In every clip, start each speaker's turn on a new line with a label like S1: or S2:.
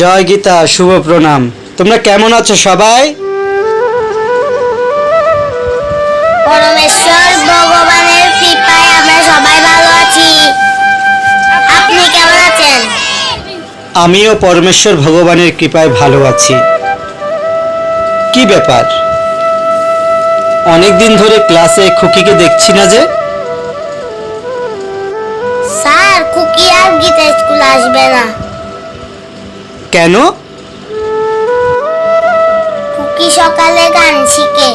S1: জয় গীতা শুভ প্রণাম। তোমরা কেমন আছো সবাই?
S2: পরমেশ্বর ভগবানের কৃপায় আমরা সবাই ভালো আছি। আপনি কেমন আছেন?
S1: আমিও পরমেশ্বর ভগবানের কৃপায় ভালো আছি। কি ব্যাপার? অনেক দিন ধরে ক্লাসে খুকিকে দেখছি না যে?
S2: স্যার খুকি আর গীতা স্কুল আসবে না।
S1: কেন?
S2: কুকি সকালে গান শিখে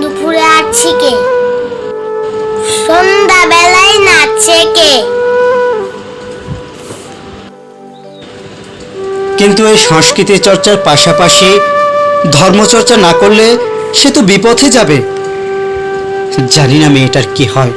S2: দুপুরে আর্ট শিখে সন্ধ্যা বেলায় নাচ শেখে।
S1: কিন্তু এই সংস্কৃতি চর্চার পাশাপাশি ধর্মচর্চা না করলে সে তো বিপথে যাবে। জানি না মেয়েটার কি হয়।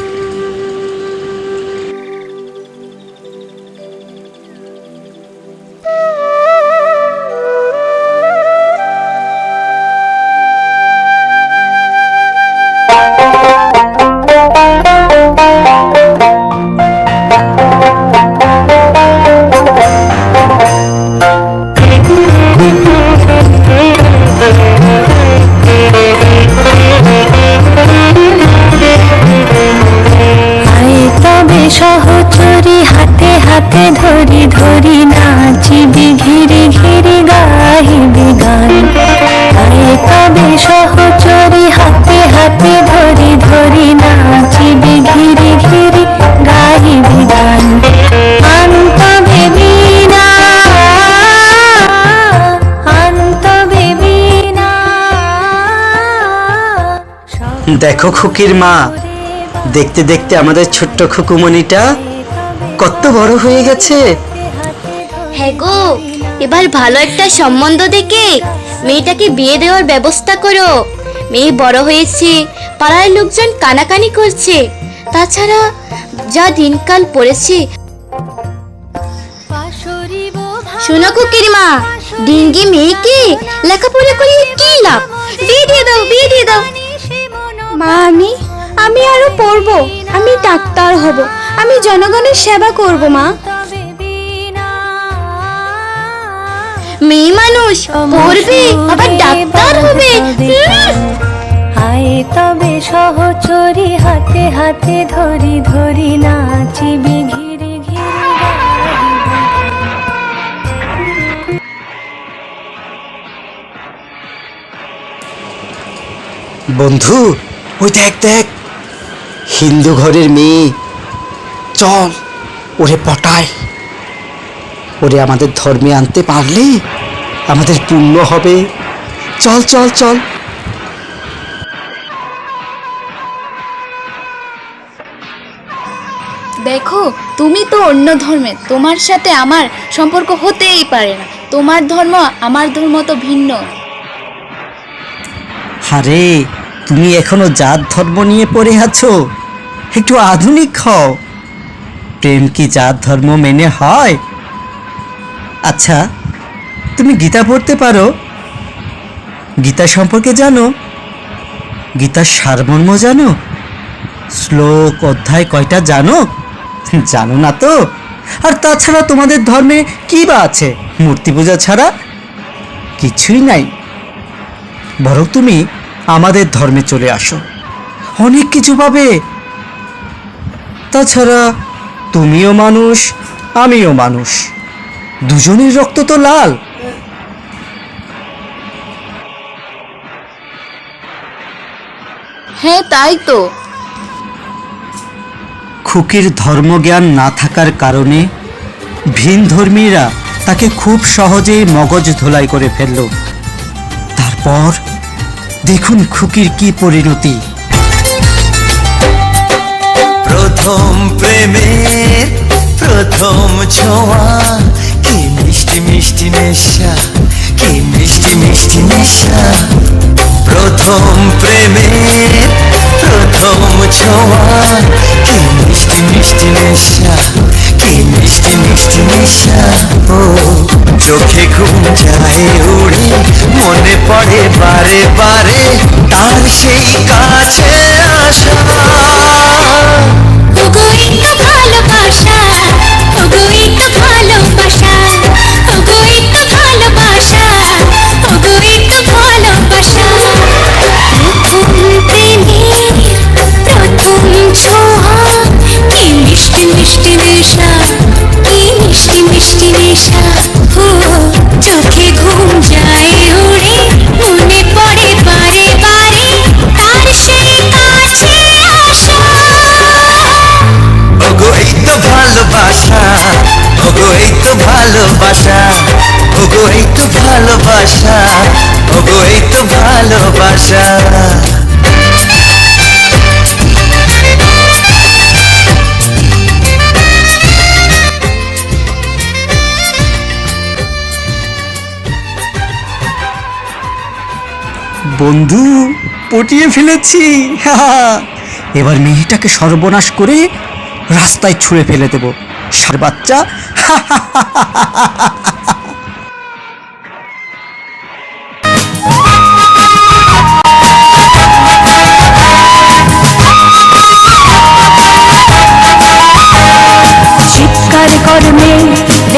S3: সহচরি হাতে হাতে ধরি ধরি নাচিবি ঘিরি ঘিরি গাহিবি গান। আয় তবে সহচরি হাতে হাতে ধরি ধরি নাচিবি ঘিরি ঘিরি গাহিবি গান।
S1: দেখো খুকির মা দেখতে দেখতে আমাদের ছোট্ট খুকুমণিটা কত বড় হয়ে গেছে।
S4: হ্যাঁ গো এবার ভালো একটা সম্বন্ধ দেখে মেয়েটাকে বিয়ে দেওয়ার ব্যবস্থা করো। মেয়ে বড় হয়েছে পাড়ার লোকজন কানাকানি করছে। তাছাড়া যা দিনকাল পড়েছে। শোনো কুকির মা ডিঙ্গি মেয়েকে লেখাপড়া করে কি লাভ? বিয়ে দিয়ে দাও বিয়ে দিয়ে দাও।
S3: মা আমি আমি আরও পড়ব আমি ডাক্তার হব আমি জনগণের সেবা করব মা।
S4: মেয়ে মানুষ পড়বে আবার ডাক্তার হবে।
S3: আয় তবে সহচরি হাতে হাতে ধরি ধরি নাচিবি ঘিরি ঘিরি
S1: বন্ধু ওই দেখ দেখ। হিন্দু ঘরের মেয়ে। চল ওরে পটায় ওরে আমাদের ধর্মে আনতে পারলে আমাদের পুণ্য হবে। চল চল চল।
S5: দেখো তুমি তো অন্য ধর্মে তোমার সাথে আমার সম্পর্ক হতেই পারে না। তোমার ধর্ম আমার ধর্ম তো ভিন্ন।
S1: আরে তুমি এখনও জাত ধর্ম নিয়ে পড়ে আছো? একটু আধুনিক হও। প্রেম কি জাত ধর্ম মেনে হয়? আচ্ছা তুমি গীতা পড়তে পারো। গীতা সম্পর্কে জানো? গীতার সারমর্ম জানো? শ্লোক অধ্যায় কয়টা জানো? জানো না তো? আর তাছাড়া তোমাদের ধর্মে কি বা আছে? মূর্তি পূজা ছাড়া কিছুই নাই। বরং তুমি আমাদের ধর্মে চলে আসো। অনেক কিছু পাবে। তাছাড়া তুমিও মানুষ আমিও মানুষ। দুজনের রক্ত তো লাল।
S5: হ্যাঁ তাই তো।
S1: খুকির ধর্মজ্ঞান না থাকার কারণে ভিন ধর্মীরা তাকে খুব সহজেই মগজ ধোলাই করে ফেলল। তারপর দেখুন খুকির কি পরিণতি।
S6: প্রথম প্রেমের প্রথম ছোঁয়া। কি মিষ্টি মিষ্টি নেশা, কি মিষ্টি মিষ্টি নেশা। প্রথম প্রেমের প্রথম ছোঁয়া। কি মিষ্টি মিষ্টি নেশা, কি মিষ্টি মিষ্টি নেশা। ও, চোখে ঘুম যায় উড়ে, মনে পড়ে বারে বারে তার সেই কাছে আসা।
S3: ভালোবাসা, ওগো এই তো ভালোবাসা।
S1: বন্ধু, পটিয়ে ফেলেছি। এবার মেয়েটাকে সর্বনাশ করে রাস্তায় ছুঁড়ে ফেলে দেব। সার বাচ্চা।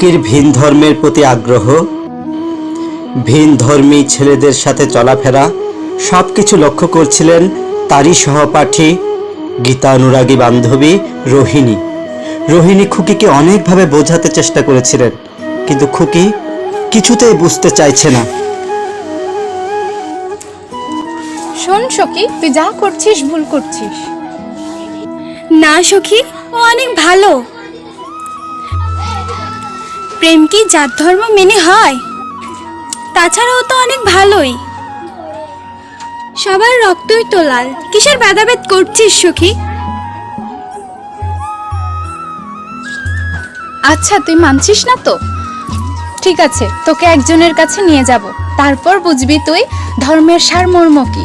S1: খুকির ভিন ধর্মের প্রতি আগ্রহ ভিন ধর্মী ছেলেদের সাথে চলাফেরা সব কিছু লক্ষ্য করছিলেন তারই সহপাঠী গীতানুরাগী বান্ধবী রোহিণী। রোহিণী খুকিকে অনেকভাবে বোঝাতে চেষ্টা করেছিলেন কিন্তু খুকি কিছুতেই বুঝতে চাইছে না।
S5: শোন সখী তুই যা করছিস ভুল করছিস।
S7: না সখী ও অনেক ভালো। প্রেম কি জাত ধর্ম মেনে হয়? তাছাড়াও তো অনেক ভালোই। সবার রক্তই তো লাল। কিসের ভেদাভেদ করছিস, সখী?
S5: আচ্ছা তুই মানছিস না তো? ঠিক আছে, তোকে একজনের কাছে নিয়ে যাব। তারপর বুঝবি তুই ধর্মের সারমর্ম কি।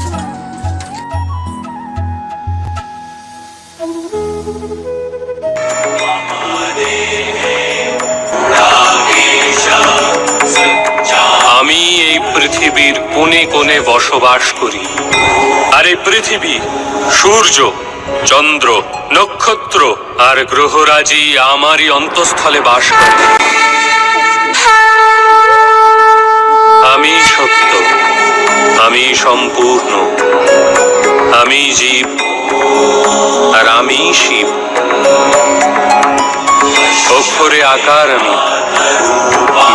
S8: পৃথিবীর কোণে কোণে বসবাস করি। আর এই পৃথিবী সূর্য, চন্দ্র, নক্ষত্র আর গ্রহরাজি আমারই অন্তঃস্থলে বাস করে। আমি সত্য আমি সম্পূর্ণ আমি জীব, আর আমি শিব। অক্ষরে আকার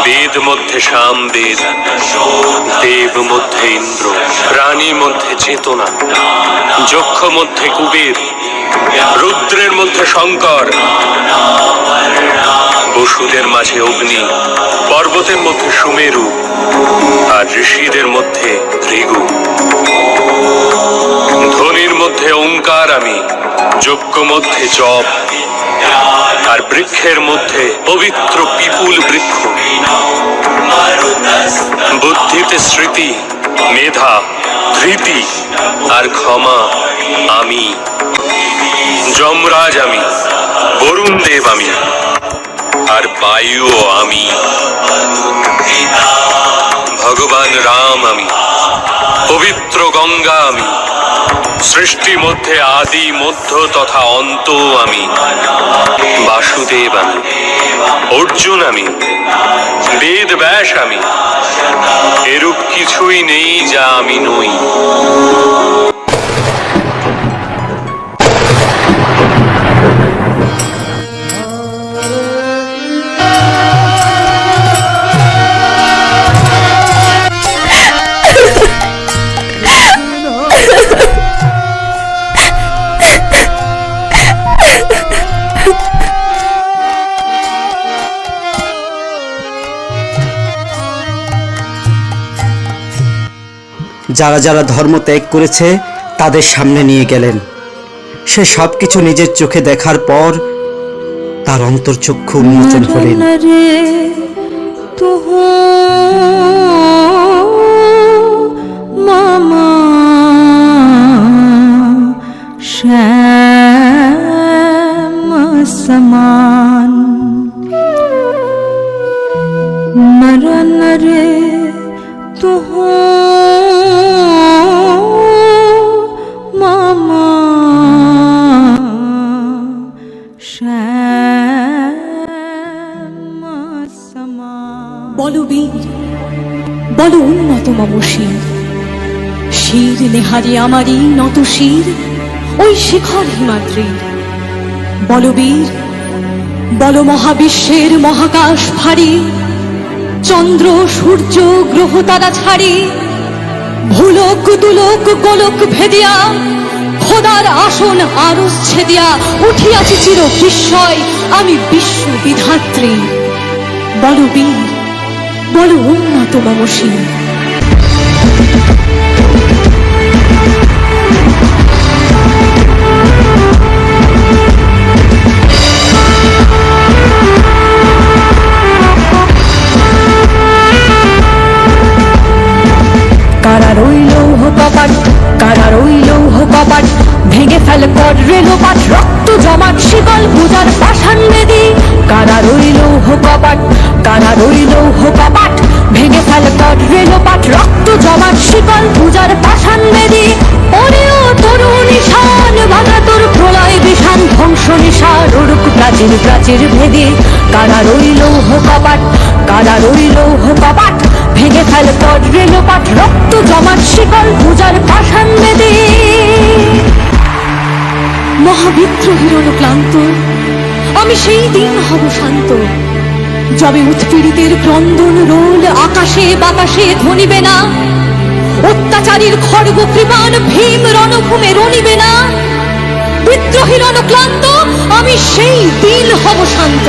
S8: বেদ মধ্যে সাম বেদ, দেব মধ্যে ইন্দ্র, প্রাণী মধ্যে চেতনা, যক্ষ মধ্যে কুবের, রুদ্রের মধ্যে শঙ্কর, বসুদের মাঝে অগ্নি, পর্বতের মধ্যে সুমেরু, আর ঋষিদের মধ্যে ভৃগু। ধ্বনির মধ্যে ওঙ্কার আমি, যজ্ঞ মধ্যে জপ আর বৃক্ষের মধ্যে পবিত্র পিপুল বৃক্ষ। বুদ্ধিতে স্মৃতি, মেধা, ধৃতি আর ক্ষমা আমি। যমরাজ আমি, বরুণ দেব আমি, আর বায়ুও আমি। ভগবান রাম আমি, পবিত্র গঙ্গা আমি, সৃষ্টি মধ্যে, আদি মধ্য তথা অন্ত আমি, বাসুদেব আমি, অর্জুন আমি, বেদ ব্যাস আমি, এরূপ কিছুই নেই যা আমি নই।
S1: যারা যারা ধর্ম ত্যাগ করেছে, তাদের সামনে নিয়ে গেলেন। সে সব কিছু নিজের চোখে দেখার পর তার অন্তর্চক্ষু উন্মোচন হলেন।
S7: বলবীর বল উন্নত মম শির শির নেহারি আমারই নত শির, ওই শিখর হিমাদ্রির। বলবীর বল মহাবিশ্বের মহাকাশ ভারী, চন্দ্র, সূর্য, গ্রহ তারা ছাড়ি, ভূলোক, দুলোক, গোলক ভেদিয়া খোদার আসন আরস ছেদিয়া উঠিয়াছি চির বিস্ময় আমি বিশ্ব বিধাত্রী। বড় বীর বড় উন্নত মম ভেঙে ফেল কর রেলোপাট রক্ত জমাট, শিকল পূজার পাষাণ বেদি। কারা রইল কপাট কারা রইল কপাট ভেঙে ফেল কর রেলোপাট রক্ত জমাট, শিকল পূজার পাষাণ বেদি। ওরেও তরু নিশান ভাঙা তোর প্রলয় বিষান, ধ্বংস নিশার ওরুক প্রাচীর প্রাচীর ভেদি। কারা রইল কপাট কারা রইল কপাট ভেঙে ফেল পট রেলোপাট রক্ত জমাট, শিকল পূজার পাষাণ বেদে। মহাবিদ্রোহীর ক্লান্ত। আমি সেই দিন হব শান্ত। যবে উৎপীড়িতের ক্রন্দন রোল আকাশে বাতাসে ধনিবে না, অত্যাচারীর খড়গ কৃপান ভীম রণভূমে রণিবে না বিদ্রোহীর ক্লান্ত, আমি সেই দিন হব শান্ত।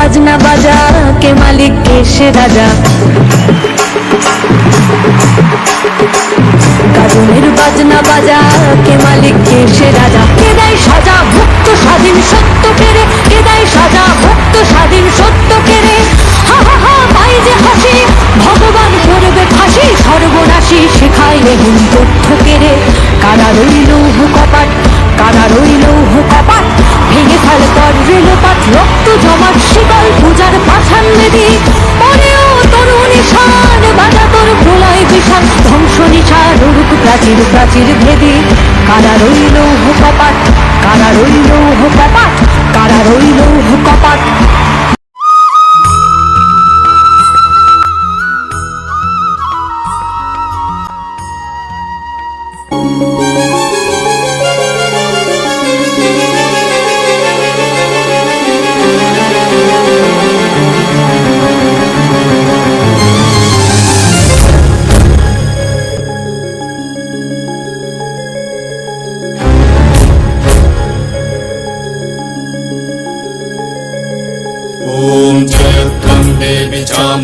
S7: বাজনা বাজা, কে মালিক, কে সে রাজা? গাজনের বাজনা বাজা, কে মালিক, কে সে রাজা? কে দেয় সাজা ভক্ত স্বাধীন সত্য কেড়ে? কে দেয় সাজা ভক্ত স্বাধীন সত্য কেড়ে? হা হা হা, পাই যে হাসি, ভগবান করবে ফাঁসি, সর্বনাশী শেখায় এগুন তথ্য কেড়ে। কারা রইল কপাট, কারা রইল কপাট? ভেঙে ফেল তার রেলপাত রক্ত জমাট, শিকল পূজার পাঠান দেবী মনেও তরুণ শান বাজা তোর প্রলয় বিশাল ধ্বংস নিশার রূপ প্রাচীর প্রাচীর ভেদি। কারা রইল কপাট, কারা রইল কপাট, কারা রইল কপাট।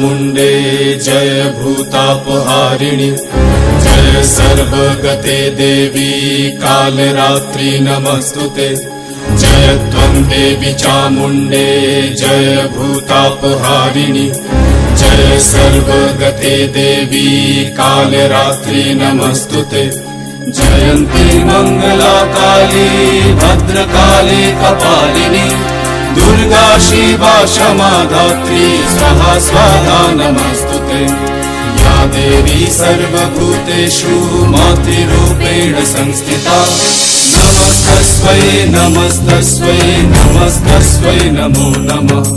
S9: चामुण्डे जय भूतापहारिणि। जय सर्वगते देवी कालरात्रि नमस्तु ते। जय त्वं देवि चामुण्डे जय भूतापहारिणि। जय सर्वगते देवी कालरात्रि नमस्तु ते। जयन्ती मङ्गला काली भद्रकाली कपालिनी दुर्गा शिवा क्षमा धात्री स्वाहा स्वाहा नमस्तु ते या देवी सर्वभूतेषु मातृरूपेण संस्थिता। नमस्तस्मै नमस्तस्मै नमस्तस्मै नमो नमः।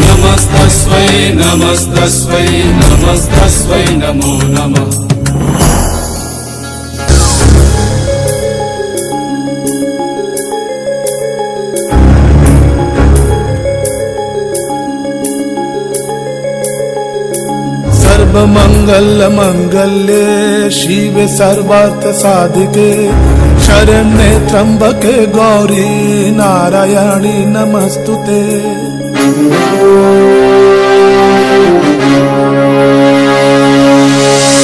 S9: नमस्तस्मै नमस्तस्मै नमस्तस्मै नमो नमः
S10: सर्वमंगल मंगल्ये शिव सर्वार्थ साधिके शरण्ये त्र्यंबके गौरी नारायणी नमस्तुते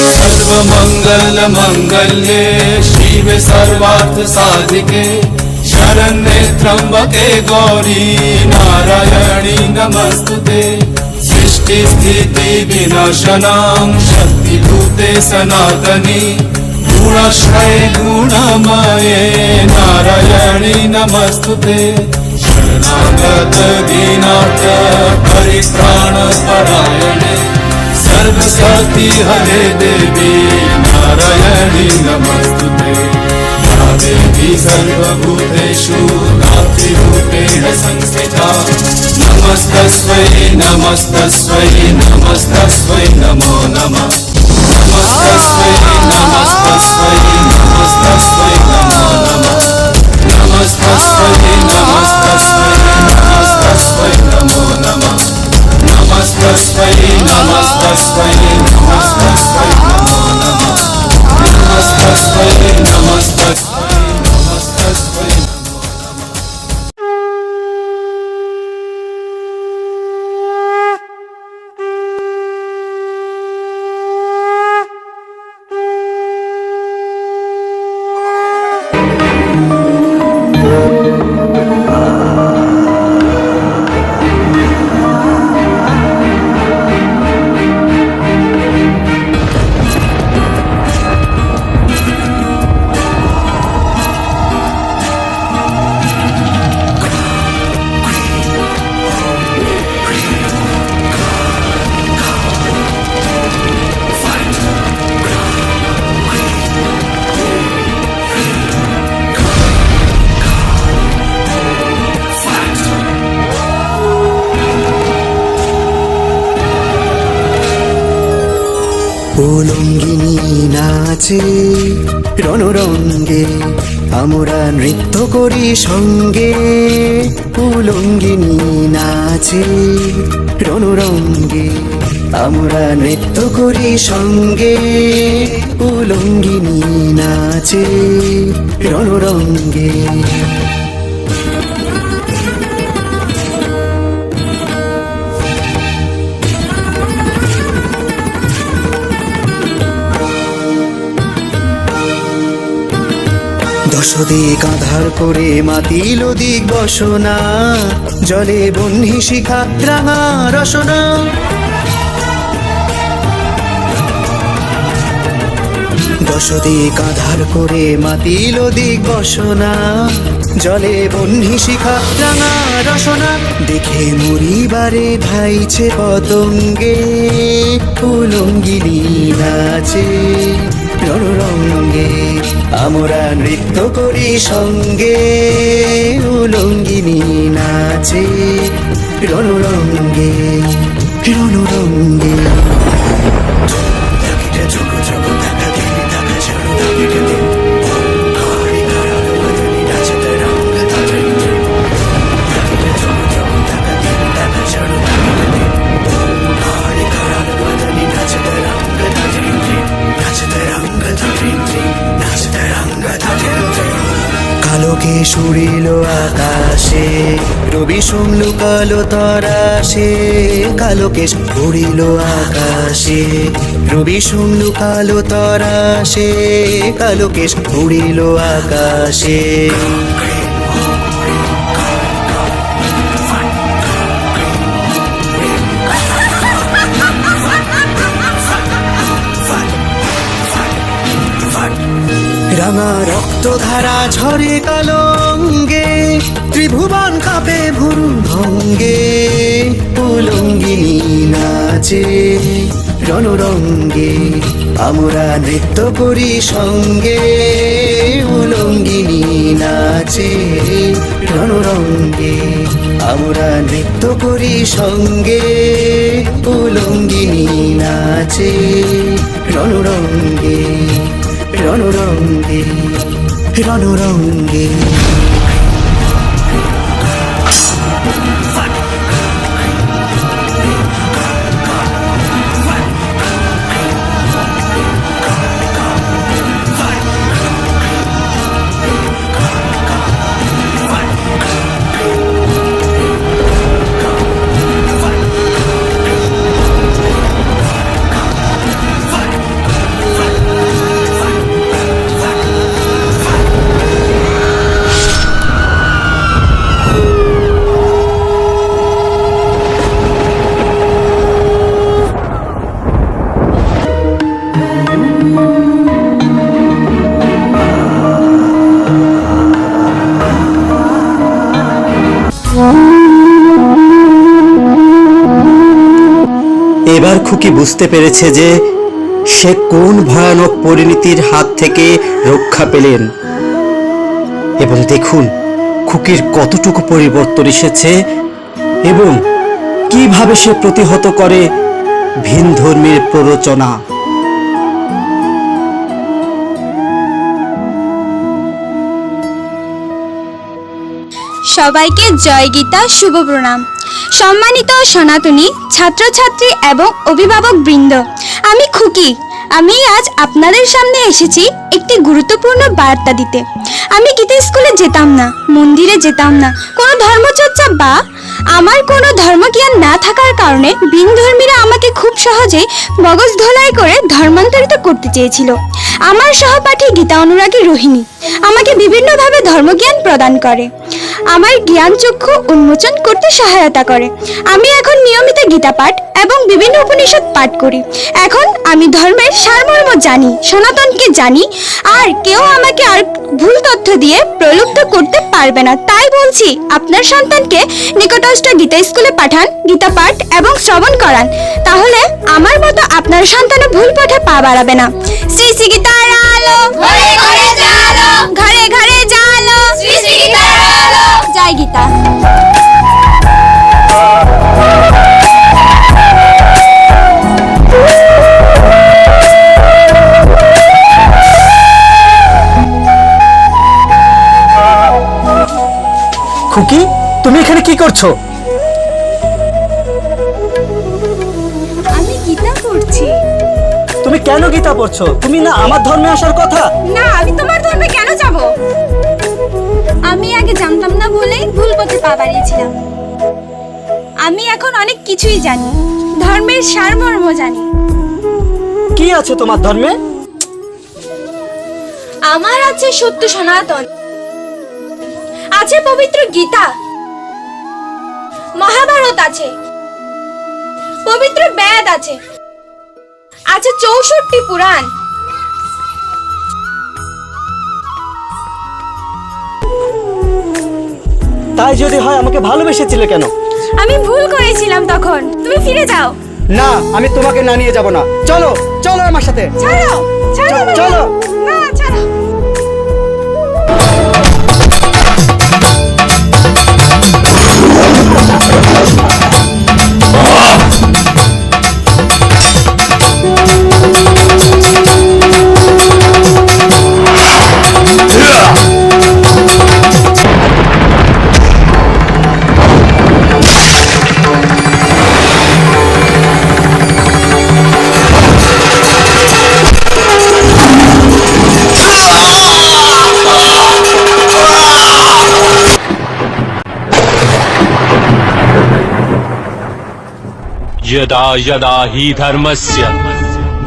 S9: सर्वमङ्गल मङ्गल्ये शिव सर्वार्थ साधिके शरण्ये त्र्यम्बके गौरी नारायणी नमस्तुते स्थिति विनाशनां शक्तिभूते सनातनी। गुणाश्रये गुणमये। नारायणी नमस्तुते। शरणागत दीनाथ परित्राणपरायणे सर्वशक्ति हरे देवी नारायणी नमस्तुते देवी सर्वभूतेषु धातृरूपेण संस्थिता नमस्तस्मै नमस्तस्मै नमस्तस्मै नमो नमः नमस्तस्मै नमस्तस्मै नमस्तस्मै नमो नमः नमस्तस्मै नमस्तस्मै नमस्तस्मै नमो नमः नमस्तस्मै नमस्तस्मै नमस्तस्मै नमो नमः नमस्तस्मै
S11: আমরা নৃত্য করি সঙ্গে উলঙ্গিনী নাচে রণরঙ্গে। আমরা নৃত্য করি সঙ্গে উলঙ্গিনী নাচে রণরঙ্গে। দশ দিক আধার করে মাতিল দিক বসনা, জলে বহ্নি শিখা রাঙা রসনা। দশ দিক আধার করে মাতিল দিক বসনা, জলে বহ্নি শিখা রাঙা রসনা। দেখে মরিবারে ধাইছে পতঙ্গে, উলঙ্গিনী নাচে। রণরঙ্গে আমরা নৃত্য করি সঙ্গে উলঙ্গিনী নাচে রণরঙ্গে রণরঙ্গে কালোকে সুরিল আকাশে, রবি সোম কালো তরাশে কালোকে সুরিল আকাশে। রবি সোম লুকালো তরাশে কালোকে সুরিল আকাশে। রাঙা রক্তধারা ঝরে কালঙ্গে ত্রিভুবন কাপে ভুরু ভঙ্গে উলঙ্গিনী নাচে রণরঙ্গে, আমরা নৃত্য করি সঙ্গে উলঙ্গিনী নাচে রণরঙ্গে, আমরা নৃত্য করি সঙ্গে উলঙ্গিনী নাচে রণরঙ্গে। রণরঙ্গে রণরঙ্গে
S1: খুকি বুঝতে পেরেছে যে সে কোন ভয়ানক পরিণতির হাত থেকে রক্ষা পেলেন? এবং দেখুন, খুকির কতটুকু পরিবর্তন এসেছে এবং কীভাবে সে প্রতিহত করে ভিন ধর্মের প্ররোচনা।
S12: সবাইকে জয় গীতা, শুভ প্রণাম। সম্মানিত সনাতনী, ছাত্রছাত্রী এবং অভিভাবক বৃন্দ, আমি খুকি। আমি আজ আপনাদের সামনে এসেছি একটি গুরুত্বপূর্ণ বার্তা দিতে। আমি গীতা স্কুলে যেতাম না, মন্দিরে যেতাম না, কোনো ধর্মচর্চা বা আমার কোনো ধর্মজ্ঞান না থাকার কারণে বিনধর্মীরা আমাকে খুব সহজেই মগজ ধোলাই করে ধর্মান্তরিত করতে চেয়েছিল। আমার সহপাঠী গীতা অনুরাগী রোহিণী আমাকে বিভিন্নভাবে ধর্মজ্ঞান প্রদান করে। আমার জ্ঞান চক্ষু উন্মোচন করতে সহায়তা করে। আমি এখন নিয়মিত গীতা পাঠ এবং বিভিন্ন উপনিষদ পাঠ করি। এখন আমি ধর্মের সারমর্ম জানি, সনাতনকে জানি, আর কেউ আমাকে আর ভুল তথ্য দিয়ে প্রলুব্ধ করতে পারবে না। তাই বলছি আপনার সন্তানকে নিকটস্থ গীতা স্কুলে পাঠান গীতা পাঠ এবং শ্রবণ করান। তাহলে আমার মতো আপনার সন্তানও ভুল পথে পা বাড়াবে না। শ্রী শ্রী গীতার আলো
S2: ঘরে ঘরে জালো
S12: ঘরে ঘরে জালো
S2: শ্রী শ্রী গীতার আলো।
S12: জয় গীতা।
S1: খুকি তুমি এখানে কি করছ?
S12: আমি গীতা পড়ছি।
S1: তুমি কেন গীতা পড়ছো? তুমি না আমার ধর্মে আসার কথা?
S12: না আমি তোমার ধর্মে কেন যাব? আমি আগে জানতাম না বলেই ভুল পথে পা বাড়িয়েছিলাম। আমি এখন অনেক কিছুই জানি। ধর্মের সারমর্ম জানি।
S1: কি আছে তোমার ধর্মে?
S12: আমার আছে সত্য সনাতন। আছে পবিত্র গীতা। মহাভারত আছে। পবিত্র বেদ আছে। আছে চৌষট্টি পুরাণ।
S1: তাই যদি হয় আমাকে ভালোবেসেছিলে কেন?
S12: আমি ভুল করেছিলাম তখন। তুমি ফিরে যাও।
S1: না আমি তোমাকে না নিয়ে যাব না। চলো চলো আমার সাথে।
S12: ছাড়ো ছাড়ো
S1: চলো, চলো।
S12: না ছাড়ো। Thank you.
S8: यदा यदा हि धर्मस्य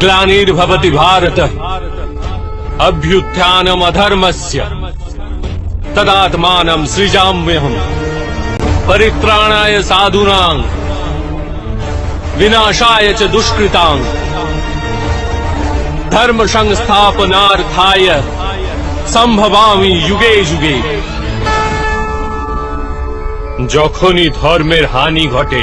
S8: ग्लानिर्भवति भारत अभ्युत्थानमधर्मस्य तदात्मानं सृजाम्यहम् परित्राणाय साधूनां विनाशाय च दुष्कृतां धर्म संस्थापनार्थाय সম্ভবামি যুগে যুগে যখনই ধর্মের হানি ঘটে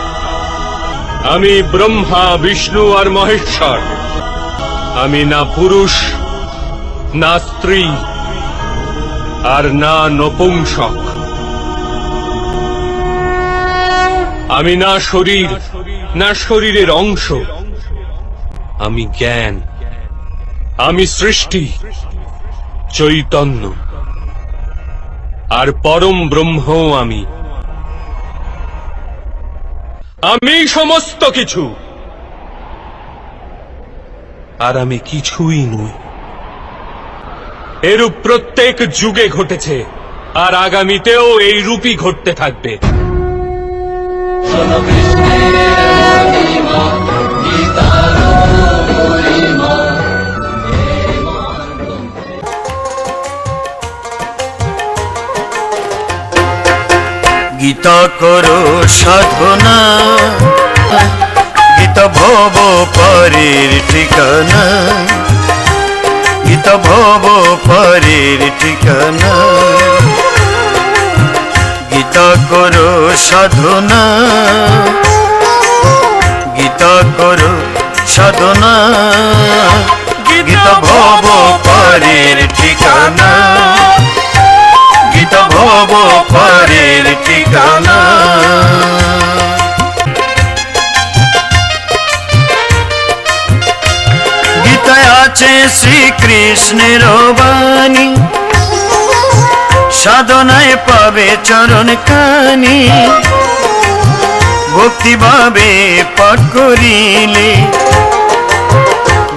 S8: আমি ব্রহ্মা, বিষ্ণু আর মহেশ্বর। আমি না পুরুষ, না স্ত্রী, আর না নপুংসক। আমি না শরীর, না শরীরের অংশ। আমি জ্ঞান, আমি সৃষ্টি, চৈতন্য। আর পরম ব্রহ্ম আমি। আমি সমস্ত কিছু। আর আমি কিছুই নই। এরূপ প্রত্যেক যুগে ঘটেছে, আর আগামীতেও এই রূপই ঘটতে থাকবে।
S13: গীতা করো সাধনা গীতা ভব পরের ঠিকানা। গীতা ভব পরের ঠিকানা। গীতা করো সাধনা গীতা করো সাধনা গীতা ভব পরের ঠিকানা। পরের ঠিকানা। গীতায় আছে শ্রীকৃষ্ণের বাণী। সাধনায় পাবে চরণ কানি ভক্তিভাবে পাঠ করিলে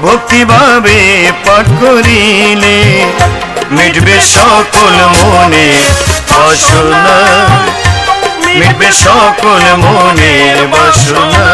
S13: ভক্তিভাবে পাঠ করিলে মিটবে সকল মনে বাসনা মিটবে সকল মনের বাসনা।